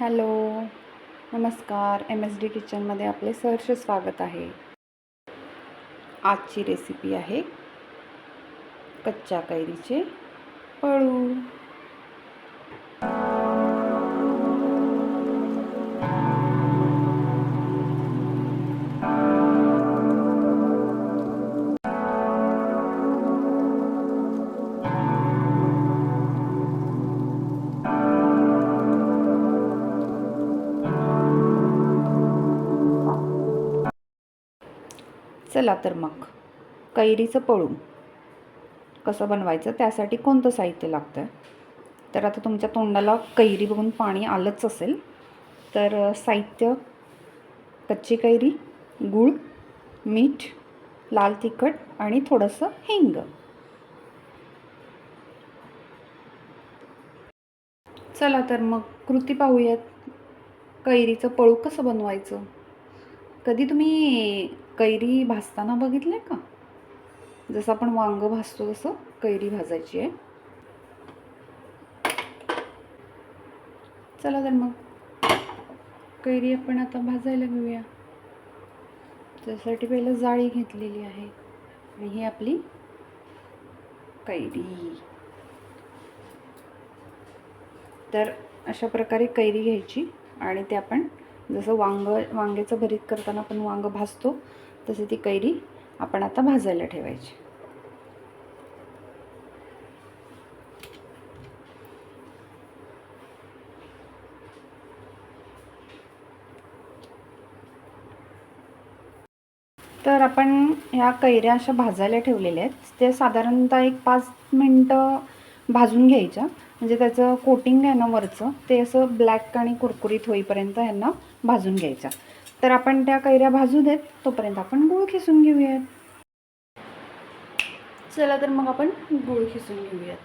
Hello नमस्कार. M S D किचनमध्ये आपले सहर्ष स्वागत आहे. आजची रेसिपी आहे कच्च्या कैरीचे पळू. चला तर मग. कैरीचं पळू कसं बनवायचं? त्यासाठी कोणतं साहित्य लागतं तर आता तुमच्या तोंडाला कैरी बघून पाणी आलंच असेल. तर साहित्य कच्ची कैरी गूळ मीठ लाल तिखट आणि थोडंसं हिंग. चला तर मग कृती पाहूयात. कैरीचं पळू कसं बनवायचं? कधी तुम्ही कैरी भाजताना बघितलं का? जसं आपण वांग भाजतो तसं कैरी भाजायची आहे. चला तर मग. कैरी आपण आता भाजायला घेऊया. त्यासाठी पहिलं जाळी घेतलेली आहे. आणि ही आपली कैरी. तर अशा प्रकारे कैरी घ्यायची. आणि ते आपण जसं वांग वांग्याचं भरीत करताना आपण वांग भाजतो तसे ती कैरी आपण आता भाजायला ठेवायची. तर आपण ह्या कैऱ्या अशा भाजायला ठेवलेल्या आहेत. ते साधारणतः एक पाच मिनटं भाजून घ्यायच्या. म्हणजे त्याचं कोटिंग आहे ना वरचं ते असं ब्लॅक आणि कुरकुरीत होईपर्यंत यांना भाजून घ्यायच्या. तर आपण त्या कैऱ्या भाजू देत तोपर्यंत आपण गूळ खिसून घेऊयात. चला तर मग आपण गूळ खिसून घेऊयात.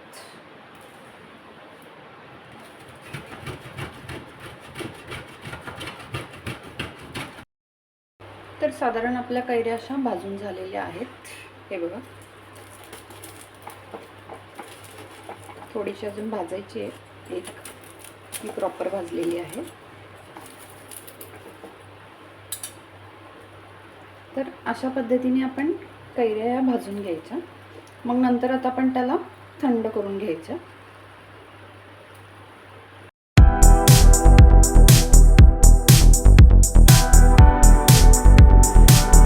तर साधारण आपल्या कैऱ्या अशा भाजून झालेल्या आहेत. हे बघा. थोडीशी अजून भाजायची आहे. एक ही प्रॉपर भाजलेली आहे. तर अशा पद्धतीने आपण कैऱ्या या भाजून घ्यायच्या. मग नंतर आता आपण त्याला थंड करून घ्यायच्या.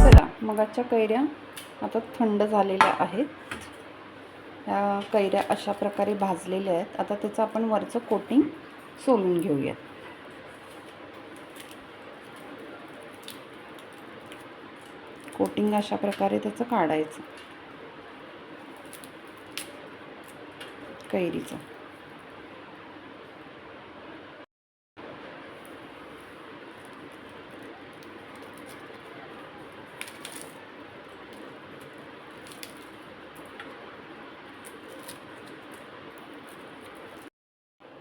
चला मगाच्या कैऱ्या आता थंड झालेल्या आहेत. या कैऱ्या अशा प्रकारे भाजलेल्या आहेत. आता त्याचं आपण वरचं कोटिंग सोलून घेऊयात. कोटिंग अशा प्रकारे त्याचं काढायचं. कैरीचं.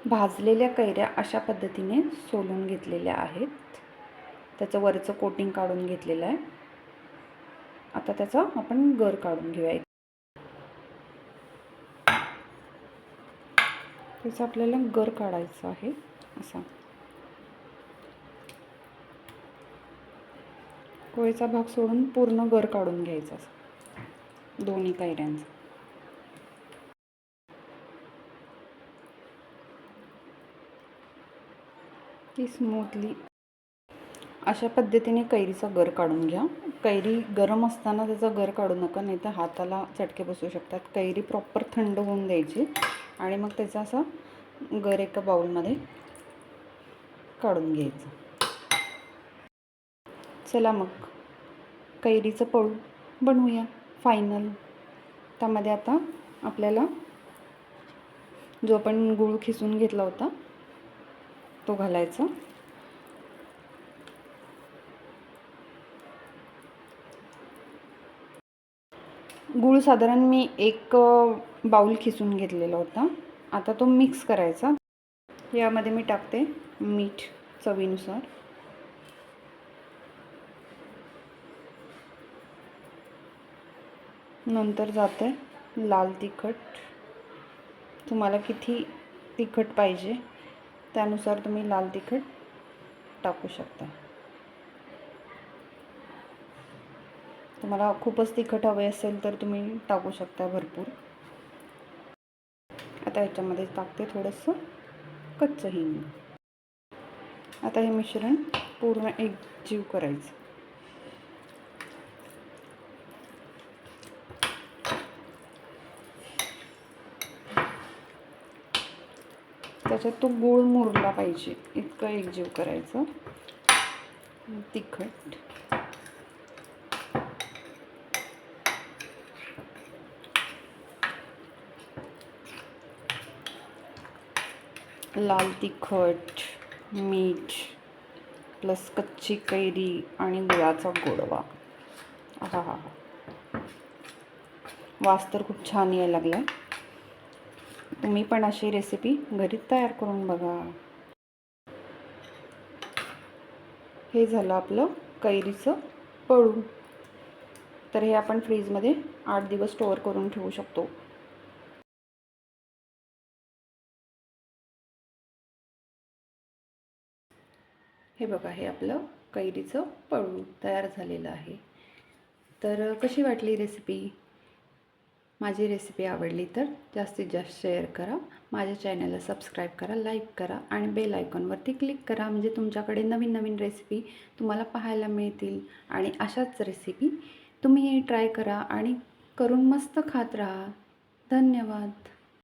भाजलेल्या कैऱ्या अशा पद्धतीने सोलून घेतलेल्या आहेत. त्याचं वरचं कोटिंग काढून घेतलेलं आहे. आता त्याचा आपण गर काढून घेऊया त्याचा आपल्याला गर काढायचा आहे असा. कोळीचा भाग सोडून पूर्ण गर काढून घ्यायचा असा. दोन्ही कैऱ्यांचा. ती स्मूथली अशा पद्धतीने कैरीचा गर काढून घ्या. कैरी गरम असताना त्याचा गर काढू नका नाही तर हाताला चटके बसू शकतात. कैरी प्रॉपर थंड होऊन द्यायची आणि मग त्याचा असा गर एका बाउलमध्ये काढून घ्यायचं. चला मग कैरीचं पळू बनवूया फायनल. त्यामध्ये आता आपल्याला जो आपण गूळ खिसून घेतला होता तो घालायचा. गूळ साधारण मी एक बाऊल बाउल खिसून घेतलेला होता. आता तो मिक्स करायचा. यामध्ये मी टाकते मीठ चवीनुसार. नंतर जाते लाल तिखट. तुम्हाला किती तिखट पाहिजे त्यानुसार तुम्ही लाल तिखट टाकू शकता. तुम्हाला खूपच तिखट हवे असेल तर तुम्ही टाकू शकता भरपूर. आता ह्याच्यामध्ये टाकते थोडंसं कच्चं हिंग. आता हे मिश्रण पूर्ण एकजीव करायचं. त्याच्यात तो गूळ मुरला पाहिजे इतकं एकजीव करायचं. तिखट. लाल तिखट मीठ प्लस कच्ची कैरी आणि गुळाचा गोडवा. हा हा. वास तर खूप छान यायला लागला तुम्ही पण अशी रेसिपी घरी तयार करून बघा. हे झालं आपलं कैरीचं पळू तर हे आपण फ्रीजमध्ये आठ दिवस स्टोअर करून ठेवू शकतो. हे बघा हे आपलं कैरीचं पळू तयार झालेलं आहे. तर कशी वाटली रेसिपी माझी रेसिपी आवडली तर जास्तीत जास्त शेअर करा. माझ्या चॅनलला सबस्क्राईब करा लाईक करा आणि बेल आयकॉनवरती क्लिक करा. म्हणजे तुमच्याकडे नवीन नवीन रेसिपी तुम्हाला पाहायला मिळतील. आणि अशाच रेसिपी तुम्ही ट्राय करा आणि करून मस्त खात राहा. धन्यवाद.